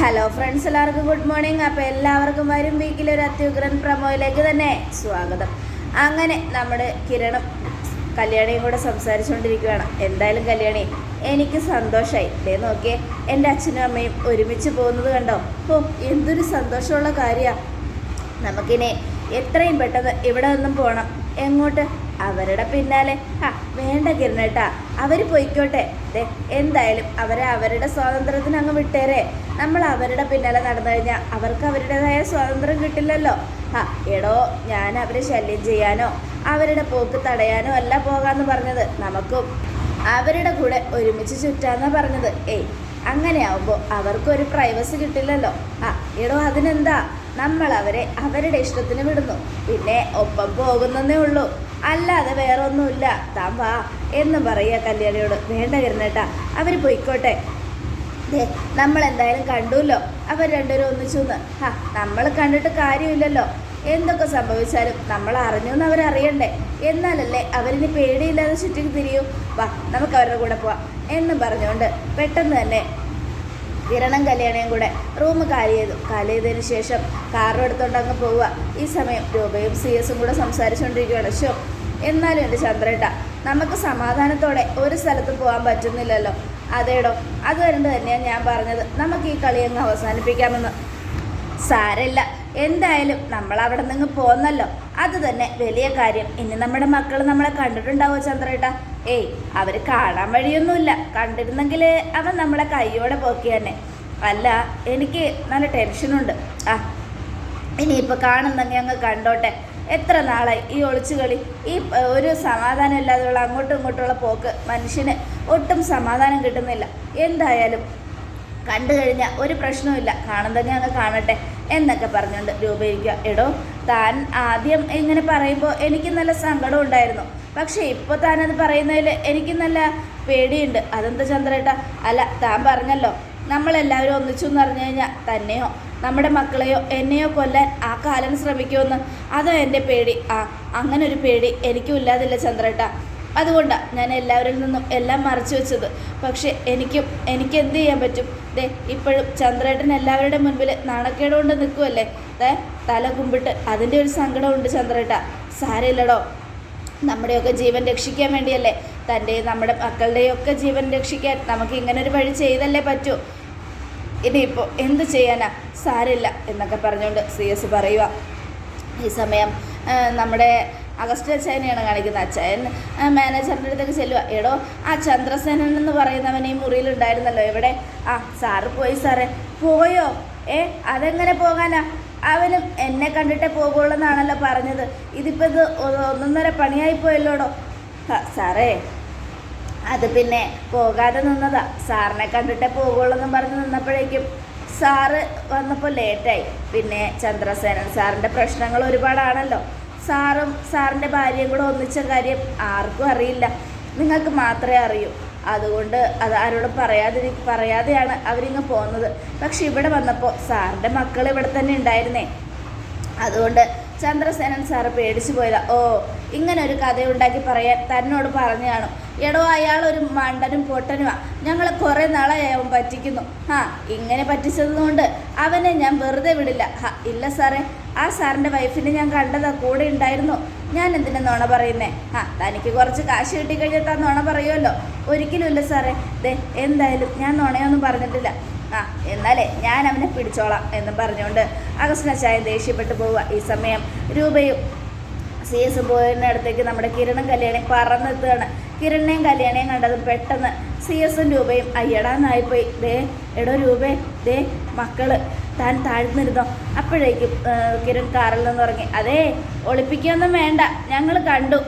Hello friends എല്ലാവർക്കും good morning അപ്പോൾ എല്ലാവർക്കും വരും വീക്കിലെ ഒരു അത്യുഗ്രൻ പ്രമോയിലേക്ക് തന്നെ സ്വാഗതം. അങ്ങനെ നമ്മുടെ കിരണും കല്യാണിയും കൂടെ സംസാരിച്ചുകൊണ്ടിരിക്കുകയാണ്. എന്തായാലും കല്യാണി എനിക്ക് സന്തോഷമായി ഇതേ നോക്കിയേ എന്റെ അച്ഛനും അമ്മയും ഒരുമിച്ച് പോകുന്നത് കണ്ടോ? ഓ എന്തൊരു സന്തോഷമുള്ള കാര്യമാണ് നമുക്കിനി എത്രയും പെട്ടെന്ന് ഇവിടെ നിന്നും പോകണം എങ്ങോട്ട്? അവരുടെ പിന്നാലെ. ആ വേണ്ട കിരണേട്ടാ അവർ പോയിക്കോട്ടെ. എന്തായാലും അവരെ അവരുടെ സ്വാതന്ത്ര്യത്തിന് അങ്ങ് വിട്ടേരെ. നമ്മൾ അവരുടെ പിന്നാലെ നടന്നു കഴിഞ്ഞാൽ അവർക്ക് അവരുടേതായ സ്വാതന്ത്ര്യം കിട്ടില്ലല്ലോ. ആ എടോ ഞാൻ അവരെ ശല്യം ചെയ്യാനോ അവരുടെ പോക്ക് തടയാനോ അല്ല പോകാന്ന് പറഞ്ഞത്. നമുക്കും അവരുടെ കൂടെ ഒരുമിച്ച് ചുറ്റാന്നാ പറഞ്ഞത്. ഏയ് അങ്ങനെയാവുമ്പോൾ അവർക്കൊരു പ്രൈവസി കിട്ടില്ലല്ലോ. ആ എടോ അതിനെന്താ? നമ്മൾ അവരെ അവരുടെ ഇഷ്ടത്തിന് വിടുന്നു. പിന്നെ ഒപ്പം പോകുന്നതേ ഉള്ളൂ. അല്ലാതെ വേറെ ഒന്നുമില്ല താൻ വാ എന്ന് പറയുക കല്യാണിയോട്. വേണ്ട കിരണേട്ടാ അവർ പോയിക്കോട്ടെ. നമ്മൾ എന്തായാലും കണ്ടുല്ലോ. അവർ രണ്ടുപേരും ഒന്നിച്ചു നിന്ന് ഹാ നമ്മൾ കണ്ടിട്ട് കാര്യമില്ലല്ലോ. എന്തൊക്കെ സംഭവിച്ചാലും നമ്മൾ അറിഞ്ഞു എന്ന് അവരറിയണ്ടേ എന്നാലല്ലേ അവരിന് പേടിയില്ലാതെ ചുറ്റും തിരിയൂ. വാ നമുക്ക് അവരുടെ കൂടെ പോവാം എന്ന് പറഞ്ഞുകൊണ്ട് പെട്ടെന്ന് തന്നെ കിരണം കല്യാണിയും കൂടെ റൂം കാലി ചെയ്തു. കാലി ചെയ്തതിന് ശേഷം കാറും എടുത്തോണ്ട് അങ്ങ് പോവുക. ഈ സമയം രൂപയും സി എസും കൂടെ സംസാരിച്ചുകൊണ്ടിരിക്കുകയാണ് ഷോ എന്നാലും എന്റെ ചന്ദ്രേട്ട നമുക്ക് സമാധാനത്തോടെ ഒരു സ്ഥലത്ത് പോകാൻ പറ്റുന്നില്ലല്ലോ. അതേടോ അതുകൊണ്ട് തന്നെയാണ് ഞാൻ പറഞ്ഞത്. നമുക്ക് ഈ കളി അങ്ങ് അവസാനിപ്പിക്കാമെന്ന്. സാരമില്ല എന്തായാലും നമ്മൾ അവിടെ നിന്ന് പോന്നല്ലോ. അത് തന്നെ വലിയ കാര്യം. ഇനി നമ്മുടെ മക്കൾ നമ്മളെ കണ്ടിട്ടുണ്ടാവോ ചന്ദ്രേട്ട? ഏയ് അവർ കാണാൻ വഴിയൊന്നുമില്ല. കണ്ടിരുന്നെങ്കിൽ അവൻ നമ്മളെ കൈയോടെ പോക്കി തന്നെ. അല്ല എനിക്ക് നല്ല ടെൻഷനുണ്ട്. ആ ഇനിയിപ്പോൾ കാണുന്നെങ്കിൽ അങ്ങ് കണ്ടോട്ടെ. എത്ര നാളായി ഈ ഒളിച്ചുകളി ഈ ഒരു സമാധാനം ഇല്ലാതെയുള്ള അങ്ങോട്ടും ഇങ്ങോട്ടുള്ള പോക്ക് മനുഷ്യന് ഒട്ടും സമാധാനം കിട്ടുന്നില്ല. എന്തായാലും കണ്ടു കഴിഞ്ഞാൽ ഒരു പ്രശ്നവുമില്ല. തന്നെ അങ്ങ് കാണട്ടെ എന്നൊക്കെ പറഞ്ഞുകൊണ്ട് രൂപീകരിക്കുക. എടോ താൻ ആദ്യം ഇങ്ങനെ പറയുമ്പോൾ എനിക്ക് നല്ല സങ്കടം ഉണ്ടായിരുന്നു. പക്ഷേ ഇപ്പോൾ താനത് പറയുന്നതിൽ എനിക്ക് നല്ല പേടിയുണ്ട്. അതെന്താ ചന്ദ്രേട്ട? അല്ല താൻ പറഞ്ഞല്ലോ. നമ്മളെല്ലാവരും ഒന്നിച്ചു എന്ന് പറഞ്ഞു കഴിഞ്ഞാൽ തന്നെയോ? നമ്മുടെ മക്കളെയോ എന്നെയോ കൊല്ലാൻ ആ കാലൻ ശ്രമിക്കുമെന്ന്. അതോ എന്റെ പേടി. ആ അങ്ങനെ ഒരു പേടി എനിക്കും ഇല്ലാതില്ല ചന്ദ്രേട്ട. അതുകൊണ്ടാണ് ഞാൻ എല്ലാവരിൽ നിന്നും എല്ലാം മറച്ചു വെച്ചത്. പക്ഷേ എനിക്കും എനിക്ക് എന്ത് ചെയ്യാൻ പറ്റും? ദേ ഇപ്പോഴും ചന്ദ്രേട്ടൻ എല്ലാവരുടെ മുൻപിൽ നാണക്കേട് കൊണ്ട് നിൽക്കുമല്ലേ ദേ തല കുമ്പിട്ട് അതിന്റെ ഒരു സങ്കടമുണ്ട് ചന്ദ്രേട്ട. സാരമില്ലടോ. നമ്മുടെയൊക്കെ ജീവൻ രക്ഷിക്കാൻ വേണ്ടിയല്ലേ? തന്റെയും നമ്മുടെ മക്കളുടെയൊക്കെ ജീവൻ രക്ഷിക്കാൻ നമുക്ക് ഇങ്ങനെ ഒരു വഴി ചെയ്തല്ലേ പറ്റൂ? ഇനിയിപ്പോൾ എന്ത് ചെയ്യാനാ? സാരില്ല എന്നൊക്കെ പറഞ്ഞുകൊണ്ട് സി എസ് പറയുക ഈ സമയം നമ്മുടെ അഗസ്റ്റ് അച്ചായനെയാണ് കാണിക്കുന്നത്. അച്ചായൻ മാനേജറിന്റെ അടുത്തേക്ക് ചെല്ലുക എടോ ആ ചന്ദ്രസേനൻ എന്ന് പറയുന്നവൻ ഈ മുറിയിലുണ്ടായിരുന്നല്ലോ. എവിടെ? ആ സാറ് പോയി സാറേ. പോയോ? ഏ അതെങ്ങനെ പോകാനാ? അവനും എന്നെ കണ്ടിട്ടേ പോകുള്ളൂ എന്നാണല്ലോ പറഞ്ഞത്. ഇതിപ്പോൾ ഇത് ഒന്നൊന്നര പണിയായി പോയല്ലോടോ? സാറേ അത് പിന്നെ പോകാതെ നിന്നതാ. സാറിനെ കണ്ടിട്ടേ പോകുള്ളൂ എന്നും പറഞ്ഞ് നിന്നപ്പോഴേക്കും സാറ് വന്നപ്പോൾ ലേറ്റായി. പിന്നെ ചന്ദ്രസേനൻ സാറിന്റെ പ്രശ്നങ്ങൾ ഒരുപാടാണല്ലോ. സാറും സാറിന്റെ ഭാര്യയും കൂടെ ഒന്നിച്ച കാര്യം ആർക്കും അറിയില്ല. നിങ്ങൾക്ക് മാത്രമേ അറിയൂ. അതുകൊണ്ട് അത് ആരോടും പറയാതിരി പറയാതെയാണ് അവരിങ്ങ് പോകുന്നത് പക്ഷെ ഇവിടെ വന്നപ്പോൾ സാറിന്റെ മക്കൾ ഇവിടെ തന്നെ ഉണ്ടായിരുന്നേ. അതുകൊണ്ട് ചന്ദ്രസേനൻ സാറ് പേടിച്ചു പോയതാ. ഓ ഇങ്ങനെ ഒരു കഥയുണ്ടാക്കി പറയാൻ തന്നോട് പറഞ്ഞു കാണും എടോ അയാൾ ഒരു മണ്ടനും പൊട്ടനുമാ ഞങ്ങൾ കുറേ നാളായി അവൻ പറ്റിക്കുന്നു. ആ ഇങ്ങനെ പറ്റിച്ചതുകൊണ്ട് അവനെ ഞാൻ വെറുതെ വിടില്ല. ഹാ ഇല്ല സാറേ. ആ സാറിന്റെ വൈഫിനെ ഞാൻ കണ്ടതാ കൂടെ ഉണ്ടായിരുന്നു. ഞാൻ എന്തിനാ നുണ പറയുന്നേ? ആ തനിക്ക് കുറച്ച് കാശ് കിട്ടിക്കഴിഞ്ഞാൽ താൻ നുണ പറയുമല്ലോ. ഒരിക്കലും ഇല്ല സാറേ. ദേ എന്തായാലും ഞാൻ നുണയൊന്നും പറഞ്ഞിട്ടില്ല. ആ എന്നാലേ ഞാൻ അവനെ പിടിച്ചോളാം എന്ന് പറഞ്ഞുകൊണ്ട് അഗസ്നച്ചായ ദേഷ്യപ്പെട്ടു പോവുക. ഈ സമയം രൂപയും സി എസ് ബോയിന്റെ അടുത്തേക്ക് നമ്മുടെ കിരണും കല്യാണി പറന്നെത്തുകയാണ്. കിരണിനെയും കല്യാണിയും കണ്ടതും പെട്ടെന്ന് സി എസും രൂപയും അയ്യടാന്നായിപ്പോയി. ദേ എടോ രൂപേ ദേ മക്കൾ താൻ താഴ്ന്നിരുന്നോ? അപ്പോഴേക്കും കിരൺ കാറിൽ നിന്ന് ഇറങ്ങി അതേ ഒളിപ്പിക്കൊന്നും വേണ്ട ഞങ്ങൾ കണ്ടു.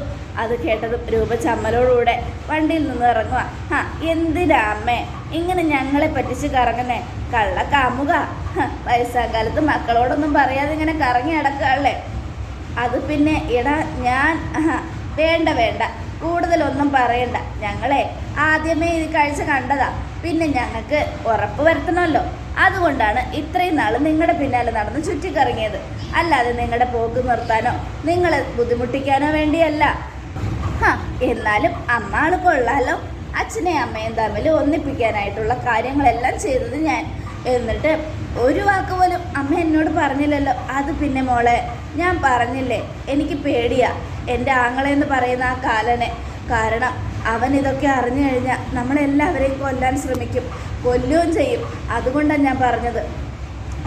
അത് കേട്ടതും രൂപ ചമ്മലോടുകൂടെ വണ്ടിയിൽ നിന്ന് ഇറങ്ങുക ആ എന്തിനാ അമ്മേ? ഇങ്ങനെ ഞങ്ങളെ പറ്റിച്ച് കറങ്ങുന്നേ? കള്ള കാമുക വയസ്സാകാലത്ത് മക്കളോടൊന്നും പറയാതെ ഇങ്ങനെ കറങ്ങി അടക്കല്ലേ അത് പിന്നെ എടാ ഞാൻ വേണ്ട വേണ്ട. കൂടുതലൊന്നും പറയണ്ട. ഞങ്ങളെ ആദ്യമേ ഇത് കാഴ്ച കണ്ടതാ. പിന്നെ ഞങ്ങൾക്ക് ഉറപ്പ് വരുത്തണമല്ലോ. അതുകൊണ്ടാണ് ഇത്രയും നാൾ നിങ്ങളുടെ പിന്നാലെ നടന്ന് ചുറ്റിക്കറങ്ങിയത്. അല്ലാതെ നിങ്ങളുടെ പോക്ക് നിർത്താനോ നിങ്ങളെ ബുദ്ധിമുട്ടിക്കാനോ വേണ്ടിയല്ല. ഹ, എന്നാലും അമ്മ കൊള്ളാലോ. അച്ഛനെയും അമ്മയും തമ്മിൽ ഒന്നിപ്പിക്കാനായിട്ടുള്ള കാര്യങ്ങളെല്ലാം ചെയ്തത് ഞാൻ. എന്നിട്ട് ഒരു വാക്ക് പോലും അമ്മ എന്നോട് പറഞ്ഞില്ലല്ലോ. അത് പിന്നെ മോളെ ഞാൻ പറഞ്ഞില്ലേ? എനിക്ക് പേടിയാ എന്റെ ആങ്ങളെന്ന് പറയുന്ന ആ കാലനെ. കാരണം അവൻ ഇതൊക്കെ അറിഞ്ഞു കഴിഞ്ഞാൽ നമ്മളെല്ലാവരെയും കൊല്ലാൻ ശ്രമിക്കും കൊല്ലുകയും ചെയ്യും. അതുകൊണ്ടാണ് ഞാൻ പറഞ്ഞത്.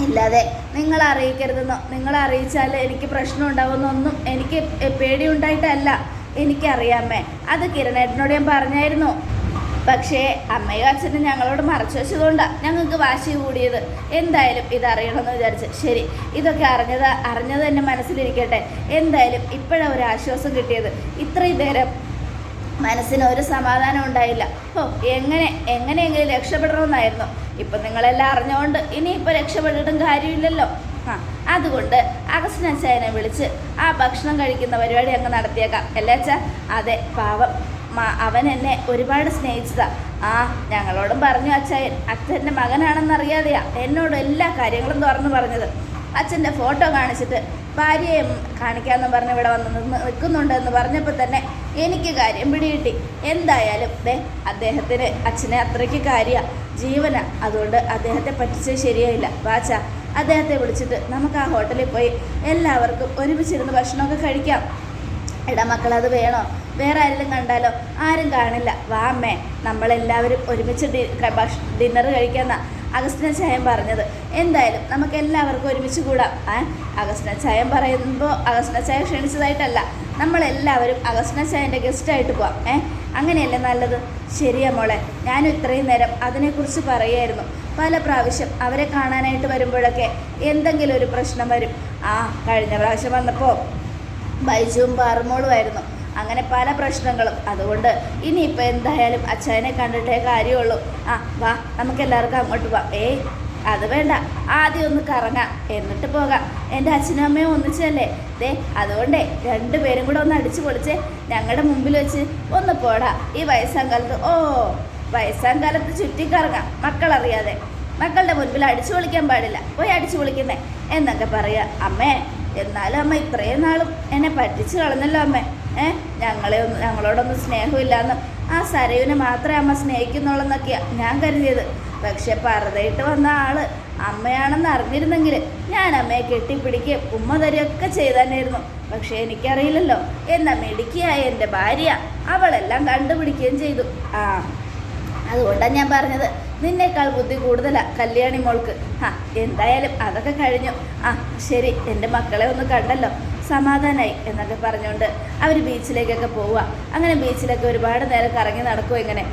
ഇല്ലാതെ നിങ്ങൾ അറിയിക്കരുതെന്നോ നിങ്ങൾ അറിയിച്ചാൽ എനിക്ക് പ്രശ്നം ഉണ്ടാവുമെന്നൊന്നും എനിക്ക് പേടിയുണ്ടായിട്ടല്ല എനിക്കറിയാമേ അത് കിരണേട്ടനോട് ഞാൻ പറഞ്ഞായിരുന്നു. പക്ഷേ അമ്മയും അച്ഛനും ഞങ്ങളോട് മറച്ചു വെച്ചതുകൊണ്ടാണ് ഞങ്ങൾക്ക് വാശി കൂടിയത്. എന്തായാലും ഇതറിയണമെന്ന് വിചാരിച്ച്. ശരി ഇതൊക്കെ അറിഞ്ഞത് അറിഞ്ഞത് എന്റെ മനസ്സിലിരിക്കട്ടെ. എന്തായാലും ഇപ്പോഴാണ് ഒരു ആശ്വാസം കിട്ടിയത്. ഇത്രയും നേരം മനസ്സിന് ഒരു സമാധാനം ഉണ്ടായില്ല. ഓ എങ്ങനെ എങ്ങനെയെങ്കിലും രക്ഷപ്പെടണമെന്നായിരുന്നു. ഇപ്പം നിങ്ങളെല്ലാം അറിഞ്ഞുകൊണ്ട് ഇനിയിപ്പോൾ രക്ഷപ്പെട്ടിട്ടും കാര്യമില്ലല്ലോ. ആ അതുകൊണ്ട് അഗസ്റ്റിനച്ചായനെ വിളിച്ച് ആ ഭക്ഷണം കഴിക്കുന്ന പരിപാടി അങ്ങ് നടത്തിയേക്കാം. അല്ലേ അച്ഛാ? അതെ പാവം. അവൻ എന്നെ ഒരുപാട് സ്നേഹിച്ചതാ. ആ ഞങ്ങളോടും പറഞ്ഞു അച്ഛൻ അച്ഛന്റെ മകനാണെന്നറിയാതെയാ എന്നോട് എല്ലാ കാര്യങ്ങളും തുറന്നു പറഞ്ഞത്. അച്ഛന്റെ ഫോട്ടോ കാണിച്ചിട്ട് ഭാര്യയെ കാണിക്കാമെന്ന് പറഞ്ഞ് ഇവിടെ വന്ന് നിന്ന് നിൽക്കുന്നുണ്ട് എന്ന് പറഞ്ഞപ്പോൾ തന്നെ എനിക്ക് കാര്യം പിടികിട്ടി. എന്തായാലും ദേ അദ്ദേഹത്തിന് അച്ഛനെ അത്രയ്ക്ക് കാര്യമാണ് ജീവന. അതുകൊണ്ട് അദ്ദേഹത്തെ പറ്റിച്ചത് ശരിയായില്ല. വാച്ച അദ്ദേഹത്തെ വിളിച്ചിട്ട് നമുക്ക് ആ ഹോട്ടലിൽ പോയി എല്ലാവർക്കും ഒരുമിച്ചിരുന്ന് ഭക്ഷണമൊക്കെ കഴിക്കാം. എടാ അത് വേണോ? വേറെ ആരെങ്കിലും കണ്ടാലോ? ആരും കാണില്ല. വാ അമ്മേ. നമ്മളെല്ലാവരും ഒരുമിച്ച് ഡി ഡിന്നർ കഴിക്കാമെന്നാ അഗസ്റ്റിന ചായം പറഞ്ഞത്. എന്തായാലും നമുക്ക് എല്ലാവർക്കും ഒരുമിച്ച് കൂടാം. ആ? അഗസ്റ്റിന ചായം പറയുമ്പോൾ അഗസ്റ്റിന ചായ ക്ഷണിച്ചതായിട്ടല്ല. നമ്മളെല്ലാവരും അഗസ്റ്റിന ചായന്റെ ഗസ്റ്റായിട്ട് പോവാം. ഏ? അങ്ങനെയല്ലേ നല്ലത്? ശരിയാ മോളെ. ഞാനും ഇത്രയും നേരം അതിനെക്കുറിച്ച് പറയുമായിരുന്നു പല പ്രാവശ്യം അവരെ കാണാനായിട്ട് വരുമ്പോഴൊക്കെ എന്തെങ്കിലും ഒരു പ്രശ്നം വരും. ആ കഴിഞ്ഞ പ്രാവശ്യം വന്നപ്പോൾ ബൈജുവും പാറുമോളുമായിരുന്നു അങ്ങനെ പല പ്രശ്നങ്ങളും. അതുകൊണ്ട് ഇനിയിപ്പോൾ എന്തായാലും അച്ഛനെ കണ്ടിട്ടേ കാര്യമുള്ളൂ. ആ വാ നമുക്ക് എല്ലാവർക്കും അങ്ങോട്ട് പോവാം ഏയ് അത് വേണ്ട. ആദ്യം ഒന്ന് കറങ്ങാം. എന്നിട്ട് പോകാം. എന്റെ അച്ഛനും അമ്മയും ഒന്നിച്ചല്ലേ? ദേ അതുകൊണ്ടേ രണ്ടുപേരും കൂടെ ഒന്ന് അടിച്ചു പൊളിച്ച്. ഞങ്ങളുടെ മുമ്പിൽ വെച്ച് ഒന്ന് പോടാ. ഈ വയസ്സാം കാലത്ത് ഓ വയസ്സാം കാലത്ത് ചുറ്റി ചുറ്റിക്കറങ്ങാം മക്കളറിയാതെ. മക്കളുടെ മുൻപിൽ അടിച്ചു പൊളിക്കാൻ പാടില്ല. പോയി അടിച്ചു പൊളിക്കുന്നേ. എന്നൊക്കെ പറയുക അമ്മേ എന്നാലും അമ്മ ഇത്രയും നാളും എന്നെ പറ്റിച്ചു കളഞ്ഞല്ലോ അമ്മേ. ഏ? ഞങ്ങളെ ഞങ്ങളോടൊന്നും സ്നേഹമില്ലാന്ന് ആ സരയുവിനെ മാത്രമേ അമ്മ സ്നേഹിക്കുന്നുള്ളെന്നൊക്കെയാണ് ഞാൻ കരുതിയത്. പക്ഷെ പറതയിട്ട് വന്ന ആൾ അമ്മയാണെന്ന് അറിഞ്ഞിരുന്നെങ്കിൽ ഞാൻ അമ്മയെ കെട്ടിപ്പിടിക്കുകയും ഉമ്മ തരികയൊക്കെ ചെയ്താനായിരുന്നു പക്ഷേ എനിക്കറിയില്ലല്ലോ എന്നാ മിടുക്കിയായ എന്റെ ഭാര്യ അവളെല്ലാം കണ്ടുപിടിക്കുകയും ചെയ്തു. ആ അതുകൊണ്ടാണ് ഞാൻ പറഞ്ഞത് നിന്നേക്കാൾ ബുദ്ധി കൂടുതലാണ് കല്യാണി മോൾക്ക്. ആ എന്തായാലും അതൊക്കെ കഴിഞ്ഞു. ആ ശരി എന്റെ മക്കളെ ഒന്ന് കണ്ടല്ലോ. സമാധാനമായി എന്നൊക്കെ പറഞ്ഞുകൊണ്ട് അവർ ബീച്ചിലേക്കൊക്കെ പോവുക. അങ്ങനെ ബീച്ചിലൊക്കെ ഒരുപാട് നേരം കറങ്ങി നടക്കും ഇങ്ങനെ?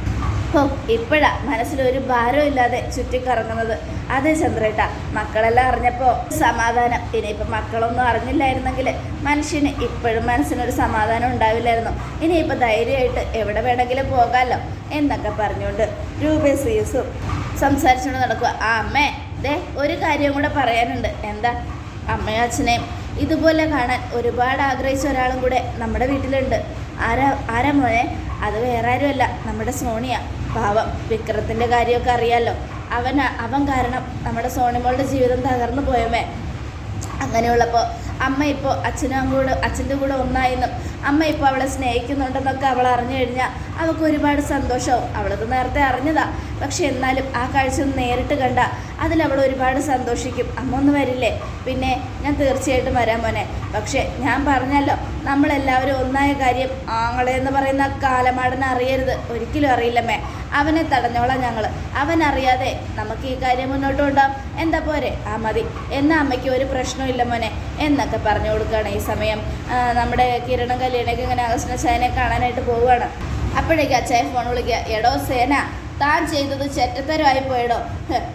ഓ ഇപ്പോഴാ മനസ്സിലൊരു ഭാരവും ഇല്ലാതെ ചുറ്റിക്കറങ്ങുന്നത്. അതേ ചന്ദ്രേട്ട മക്കളെല്ലാം അറിഞ്ഞപ്പോൾ സമാധാനം. ഇനിയിപ്പോൾ മക്കളൊന്നും അറിഞ്ഞില്ലായിരുന്നെങ്കിൽ മനുഷ്യന് ഇപ്പോഴും മനസ്സിനൊരു സമാധാനം ഉണ്ടാവില്ലായിരുന്നു. ഇനിയിപ്പോൾ ധൈര്യമായിട്ട് എവിടെ വേണമെങ്കിലും പോകാമല്ലോ എന്നൊക്കെ പറഞ്ഞുകൊണ്ട് രൂപേ സീസും സംസാരിച്ചുകൊണ്ട് നടക്കുക ആ അമ്മേ ദേ ഒരു കാര്യം കൂടെ പറയാനുണ്ട്. എന്താ? അമ്മയും അച്ഛനെയും ഇതുപോലെ കാണാൻ ഒരുപാട് ആഗ്രഹിച്ച ഒരാളും കൂടെ നമ്മുടെ വീട്ടിലുണ്ട്. ആരാ ആരാ മോനെ? അത് വേറെ ആരുമല്ല നമ്മുടെ സോണിയ. പാവം വിക്രത്തിന്റെ കാര്യമൊക്കെ അറിയാലോ. അവൻ അവൻ കാരണം നമ്മുടെ സോണിമോളുടെ ജീവിതം തകർന്നു പോയമേ. അങ്ങനെയുള്ളപ്പോൾ അമ്മ ഇപ്പോൾ അച്ഛനും കൂടെ അച്ഛന്റെ കൂടെ ഒന്നായെന്നും അമ്മ ഇപ്പോൾ അവളെ സ്നേഹിക്കുന്നുണ്ടെന്നൊക്കെ അവൾ അറിഞ്ഞു കഴിഞ്ഞാൽ അവൾക്ക് ഒരുപാട് സന്തോഷവും അവളത് നേരത്തെ അറിഞ്ഞതാ. പക്ഷെ എന്നാലും ആ കാഴ്ച ഒന്ന് നേരിട്ട് കണ്ട അതിലവൾ ഒരുപാട് സന്തോഷിക്കും. അമ്മ ഒന്ന് വരില്ലേ? പിന്നെ ഞാൻ തീർച്ചയായിട്ടും വരാൻ മോനെ. പക്ഷേ ഞാൻ പറഞ്ഞല്ലോ നമ്മളെല്ലാവരും ഒന്നായ കാര്യം ആങ്ങളെ എന്ന് പറയുന്ന കാലമാടനെ അറിയരുത്. ഒരിക്കലും അറിയില്ലമ്മേ അവനെ തടഞ്ഞോളാം ഞങ്ങൾ അവൻ അറിയാതെ നമുക്ക് ഈ കാര്യം മുന്നോട്ട് കൊണ്ടുപോകാം. എന്താ പോരെ? ആ മതി. എന്നാ അമ്മയ്ക്ക് ഒരു പ്രശ്നവും ഇല്ല മോനെ. എന്നൊക്കെ പറഞ്ഞു കൊടുക്കുകയാണ് ഈ സമയം. നമ്മുടെ കിരണം കല്യാണൊക്കെ ഇങ്ങനെ ആകർഷണ ചായനെ കാണാനായിട്ട് പോവുകയാണ്. അപ്പോഴേക്കും അച്ചായ ഫോൺ വിളിക്കുക എടോ സേന താൻ ചെയ്തത് ചെറ്റത്തരമായി പോയടോ.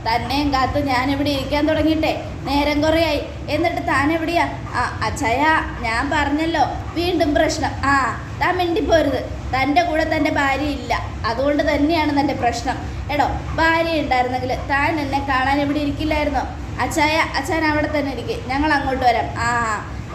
തന്നെയും കാത്ത് ഞാൻ ഇവിടെ ഇരിക്കാൻ തുടങ്ങിയിട്ടേ. നേരം കുറയായി. എന്നിട്ട് താൻ എവിടെയാ? ആ അച്ചായ ഞാൻ പറഞ്ഞല്ലോ. വീണ്ടും പ്രശ്നം. ആ താൻ മിണ്ടിപ്പോരുത്. തന്റെ കൂടെ തന്റെ ഭാര്യ ഇല്ല. അതുകൊണ്ട് തന്നെയാണ് തന്റെ പ്രശ്നം. എടോ ഭാര്യ ഉണ്ടായിരുന്നെങ്കിൽ താൻ എന്നെ കാണാൻ എവിടെ ഇരിക്കില്ലായിരുന്നോ? അച്ചായ അച്ഛൻ അവിടെ തന്നെ ഇരിക്കും. ഞങ്ങൾ അങ്ങോട്ട് വരാം. ആ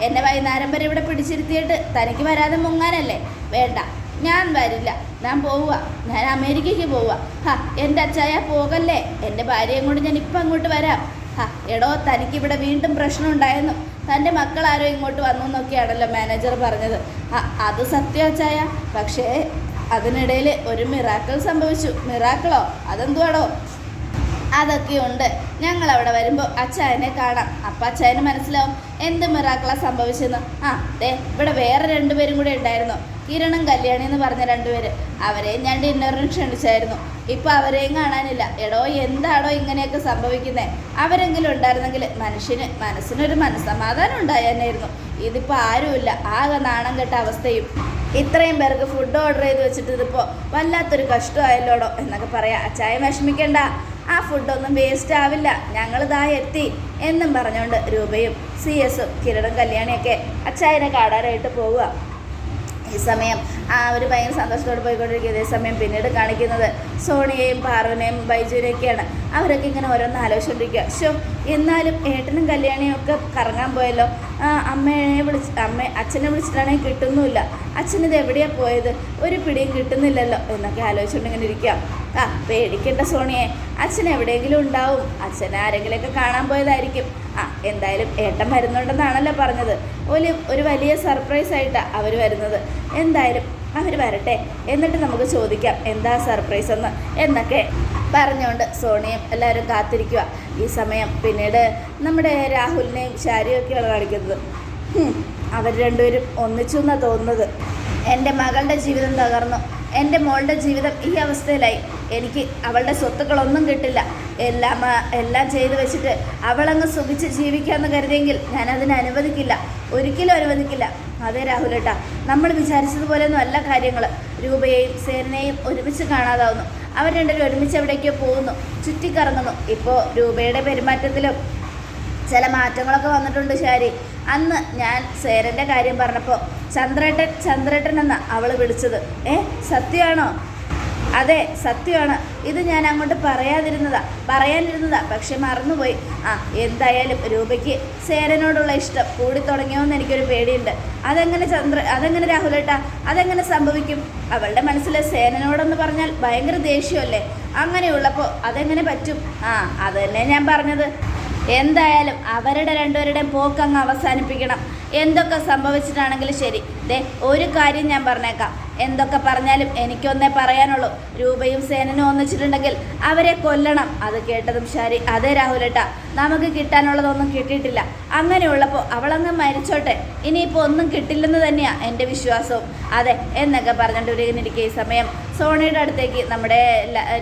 എന്നെ വൈകുന്നേരം വരെ ഇവിടെ പിടിച്ചിരുത്തിയിട്ട് തനിക്ക് വരാതെ മുങ്ങാനല്ലേ? വേണ്ട. ഞാൻ വരില്ല. ഞാൻ പോവുക. ഞാൻ അമേരിക്കയ്ക്ക് പോവുക. ഹാ എന്റെ അച്ചായ പോകല്ലേ? എന്റെ ഭാര്യയും കൊണ്ട് ഞാൻ ഇപ്പം അങ്ങോട്ട് വരാം. ഹാ എടോ തനിക്ക് ഇവിടെ വീണ്ടും പ്രശ്നം ഉണ്ടായിരുന്നു തന്റെ മക്കൾ ആരോ ഇങ്ങോട്ട് വന്നു എന്നൊക്കെയാണല്ലോ മാനേജർ പറഞ്ഞത്. ആ അത് സത്യം അച്ചായ. പക്ഷേ അതിനിടയിൽ ഒരു മിറാക്കിൾ സംഭവിച്ചു. മിറാക്കളോ? അതെന്തുവാടോ? അതൊക്കെയുണ്ട്. ഞങ്ങൾ അവിടെ വരുമ്പോൾ അച്ചായനെ കാണാം. അപ്പം അച്ചായന് മനസ്സിലാവും എന്ത് മിറാക്കളാ സംഭവിച്ചെന്ന്. ആ ദേ ഇവിടെ വേറെ രണ്ടുപേരും കൂടെ ഉണ്ടായിരുന്നു. കിരണും കല്യാണി എന്ന് പറഞ്ഞ രണ്ടുപേര് അവരെയും ഞാൻ ഡിന്നറിന് ക്ഷണിച്ചായിരുന്നു. ഇപ്പൊ അവരെയും കാണാനില്ല. എടോ എന്താണോ ഇങ്ങനെയൊക്കെ സംഭവിക്കുന്നത് അവരെങ്കിലും ഉണ്ടായിരുന്നെങ്കിൽ മനുഷ്യന് മനസ്സിനൊരു മനസ്സമാധാനം ഉണ്ടായേനായിരുന്നു. ഇതിപ്പോൾ ആരുമില്ല. ആകെ നാണം കെട്ട അവസ്ഥയും. ഇത്രയും പേർക്ക് ഫുഡ് ഓർഡർ ചെയ്ത് വെച്ചിട്ട് ഇതിപ്പോൾ വല്ലാത്തൊരു കഷ്ടമായല്ലോടോ എന്നൊക്കെ പറയാം. അച്ചായ വിഷമിക്കണ്ട. ആ ഫുഡൊന്നും വേസ്റ്റ് ആവില്ല. ഞങ്ങൾ ദാ എത്തി എന്നും പറഞ്ഞുകൊണ്ട് രൂപയും സി എസും കിരണും കല്യാണിയൊക്കെ അച്ചായനെ കാണാനായിട്ട് പോവുക. ഈ സമയം ആ ഒരു ഭയങ്കര സന്തോഷത്തോടെ പോയിക്കൊണ്ടിരിക്കുക ഇതേ സമയം പിന്നീട് കാണിക്കുന്നത് സോണിയെയും പാർവനെയും ബൈജുവിനെയൊക്കെയാണ്. അവരൊക്കെ ഇങ്ങനെ ഓരോന്ന് ആലോചിച്ചുകൊണ്ടിരിക്കുക ശോ എന്നാലും ഏട്ടനും കല്യാണിയും ഒക്കെ കറങ്ങാൻ പോയല്ലോ. അമ്മയെ വിളിച്ച് അമ്മ അച്ഛനെ വിളിച്ചിട്ടാണെങ്കിൽ കിട്ടുന്നുമില്ല. അച്ഛനിത് എവിടെയാണ് പോയത്? ഒരു പിടിയും കിട്ടുന്നില്ലല്ലോ എന്നൊക്കെ ആലോചിച്ചുകൊണ്ട് ഇങ്ങനെ ഇരിക്കുക ആ പേടിക്കേണ്ട സോണിയെ. അച്ഛൻ എവിടെയെങ്കിലും ഉണ്ടാവും. അച്ഛനെ ആരെങ്കിലുമൊക്കെ കാണാൻ പോയതായിരിക്കും. ആ എന്തായാലും ഏട്ടൻ വരുന്നുണ്ടെന്നാണല്ലോ പറഞ്ഞത്. ഒരു ഒരു വലിയ സർപ്രൈസ് ആയിട്ടാണ് അവർ വരുന്നത്. എന്തായാലും അവർ വരട്ടെ. എന്നിട്ട് നമുക്ക് ചോദിക്കാം എന്താ സർപ്രൈസ് എന്ന്? എന്നൊക്കെ പറഞ്ഞുകൊണ്ട് സോണിയും എല്ലാവരും കാത്തിരിക്കുക ഈ സമയം പിന്നീട് നമ്മുടെ രാഹുലിനെയും ശാരിയൊക്കെയാണ് കാണിക്കുന്നത്. അവർ രണ്ടുപേരും ഒന്നിച്ചു എന്നാണ് തോന്നുന്നത്. എന്റെ മകളുടെ ജീവിതം തകർന്നു. എന്റെ മോളുടെ ജീവിതം ഈ അവസ്ഥയിലായി. എനിക്ക് അവളുടെ സ്വത്തുക്കളൊന്നും കിട്ടില്ല. എല്ലാം എല്ലാം ചെയ്തു വെച്ചിട്ട് അവളങ്ങ് സുഖിച്ച് ജീവിക്കാമെന്ന് കരുതിയെങ്കിൽ ഞാൻ അതിനെ അനുവദിക്കില്ല. ഒരിക്കലും അനുവദിക്കില്ല. അതെ രാഹുലേട്ടാ നമ്മൾ വിചാരിച്ചതുപോലെയൊന്നും അല്ല കാര്യങ്ങൾ രൂപയെയും സേനയെയും ഒരുമിച്ച് കാണാതാവുന്നു. അവർ രണ്ടുപേരും ഒരുമിച്ച് എവിടേക്കോ പോകുന്നു. ചുറ്റിക്കറങ്ങുന്നു ഇപ്പോൾ രൂപയുടെ പെരുമാറ്റത്തിലും ചില മാറ്റങ്ങളൊക്കെ വന്നിട്ടുണ്ട് ശാരി. അന്ന് ഞാൻ സേരന്റെ കാര്യം പറഞ്ഞപ്പോൾ ചന്ദ്രേട്ടൻ ചന്ദ്രേട്ടൻ എന്ന അവൾ വിളിച്ചത്. ഏ സത്യമാണോ? അതെ സത്യമാണ്. ഇത് ഞാൻ അങ്ങോട്ട് പറയാതിരുന്നതാ പറയാനിരുന്നതാ പക്ഷെ മറന്നുപോയി. ആ എന്തായാലും രൂപയ്ക്ക് സേരനോടുള്ള ഇഷ്ടം കൂടി തുടങ്ങിയോന്ന് എനിക്കൊരു പേടിയുണ്ട്. അതെങ്ങനെ ചന്ദ്ര അതെങ്ങനെ രാഹുലേട്ടാ അതെങ്ങനെ സംഭവിക്കും? അവളുടെ മനസ്സിൽ സേനനോടെന്ന് പറഞ്ഞാൽ ഭയങ്കര ദേഷ്യമല്ലേ? അങ്ങനെയുള്ളപ്പോൾ അതെങ്ങനെ പറ്റും? ആ അതന്നെ ഞാൻ പറഞ്ഞത്. എന്തായാലും അവരുടെ രണ്ടുപേരുടെയും പോക്കങ്ങ് അവസാനിപ്പിക്കണം. എന്തൊക്കെ സംഭവിച്ചിട്ടാണെങ്കിലും ശരി. ദേ ഒരു കാര്യം ഞാൻ പറഞ്ഞേക്കാം. എന്തൊക്കെ പറഞ്ഞാലും എനിക്കൊന്നേ പറയാനുള്ളൂ. രൂപയും സേനനും ഒന്നിച്ചിട്ടുണ്ടെങ്കിൽ അവരെ കൊല്ലണം. അത് കേട്ടതും ശരി. അതെ രാഹുലേട്ടാ. നമുക്ക് കിട്ടാനുള്ളതൊന്നും കിട്ടിയിട്ടില്ല. അങ്ങനെയുള്ളപ്പോൾ അവളങ്ങ് മരിച്ചോട്ടെ. ഇനിയിപ്പോൾ ഒന്നും കിട്ടില്ലെന്ന് തന്നെയാണ് എന്റെ വിശ്വാസവും. അതെ എന്നൊക്കെ പറഞ്ഞിട്ട് പറഞ്ഞുകൊണ്ടിരിക്കുന്ന ഈ സമയം സോണിയുടെ അടുത്തേക്ക് നമ്മുടെ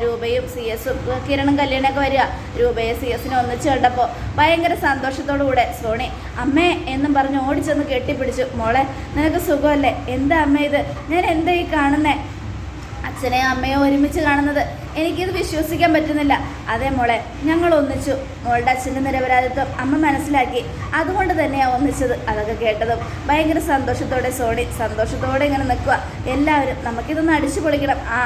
രൂപയും സി എസും കിരണും കല്യാണമൊക്കെ വരിക. രൂപയെ സി എസിനെ ഒന്നിച്ച് കണ്ടപ്പോൾ ഭയങ്കര സന്തോഷത്തോടു കൂടെ സോണി അമ്മേ എന്നും പറഞ്ഞ് ഓടിച്ചെന്ന് കെട്ടിപ്പിടിച്ചു. മോളെ നിനക്ക് സുഖമല്ലേ? എന്താ അമ്മ ഇത്? ഞാൻ എന്താ ഈ കാണുന്നേ? അച്ഛനെയും അമ്മയും ഒരുമിച്ച് കാണുന്നത് എനിക്കിത് വിശ്വസിക്കാൻ പറ്റുന്നില്ല. അതെ മോളെ ഞങ്ങൾ ഒന്നിച്ചു. മോളുടെ അച്ഛന്റെ നിരപരാധിത്വം അമ്മ മനസ്സിലാക്കി. അതുകൊണ്ട് തന്നെയാണ് ഒന്നിച്ചത്. അതൊക്കെ കേട്ടതും ഭയങ്കര സന്തോഷത്തോടെ സോണി സന്തോഷത്തോടെ ഇങ്ങനെ നിൽക്കുക എല്ലാവരും നമുക്കിതൊന്ന് അടിച്ചു പൊളിക്കണം. ആ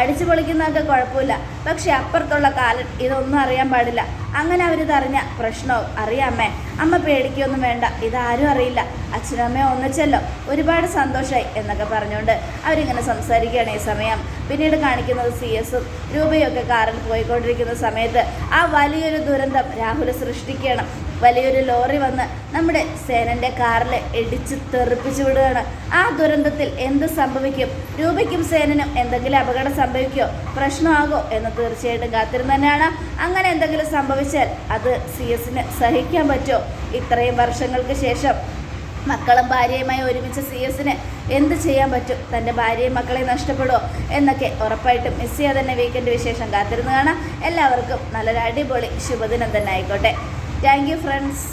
അടിച്ചു പൊളിക്കുന്നതൊക്കെ കുഴപ്പമില്ല. പക്ഷെ അപ്പുറത്തുള്ള കാലം ഇതൊന്നും അറിയാൻ പാടില്ല. അങ്ങനെ അവരിതറിഞ്ഞ പ്രശ്നവും അറിയാമേ? അമ്മ പേടിക്കൊന്നും വേണ്ട ഇതാരും അറിയില്ല. അച്ഛനും അമ്മയും ഒന്നിച്ചല്ലോ. ഒരുപാട് സന്തോഷമായി എന്നൊക്കെ പറഞ്ഞുകൊണ്ട് അവരിങ്ങനെ സംസാരിക്കുകയാണ് ഈ സമയം. പിന്നീട് കാണിക്കുന്നത് സി എസും രൂപയൊക്കെ കാറിൽ പോയിക്കൊണ്ടിരിക്കുന്ന സമയത്ത് ആ വലിയൊരു ദുരന്തം രാഹുൽ സൃഷ്ടിക്കുകയാണ്. വലിയൊരു ലോറി വന്ന് നമ്മുടെ സേനന്റെ കാറിൽ ഇടിച്ച് തെറിപ്പിച്ചു വിടുകയാണ്. ആ ദുരന്തത്തിൽ എന്ത് സംഭവിക്കും? രൂപയ്ക്കും സേനനും എന്തെങ്കിലും അപകടം സംഭവിക്കോ പ്രശ്നമാകോ എന്ന് തീർച്ചയായിട്ടും കാത്തിരുന്ന് തന്നെയാണ്. അങ്ങനെ എന്തെങ്കിലും സംഭവിച്ചാൽ അത് സി എസിന് സഹിക്കാൻ പറ്റുമോ? ഇത്രയും വർഷങ്ങൾക്ക് ശേഷം മക്കളും ഭാര്യയുമായി ഒരുമിച്ച് സി എസിന് എന്ത് ചെയ്യാൻ പറ്റും? തന്റെ ഭാര്യയും മക്കളെ നഷ്ടപ്പെടുമോ? എന്നൊക്കെ ഉറപ്പായിട്ടും മിസ് ചെയ്യാതെ തന്നെ വീക്കെൻഡ് വിശേഷം കാത്തിരുന്ന് കാണാം. എല്ലാവർക്കും നല്ലൊരു അടിപൊളി ശുഭദിനം തന്നെ ആയിക്കോട്ടെ. Thank you friends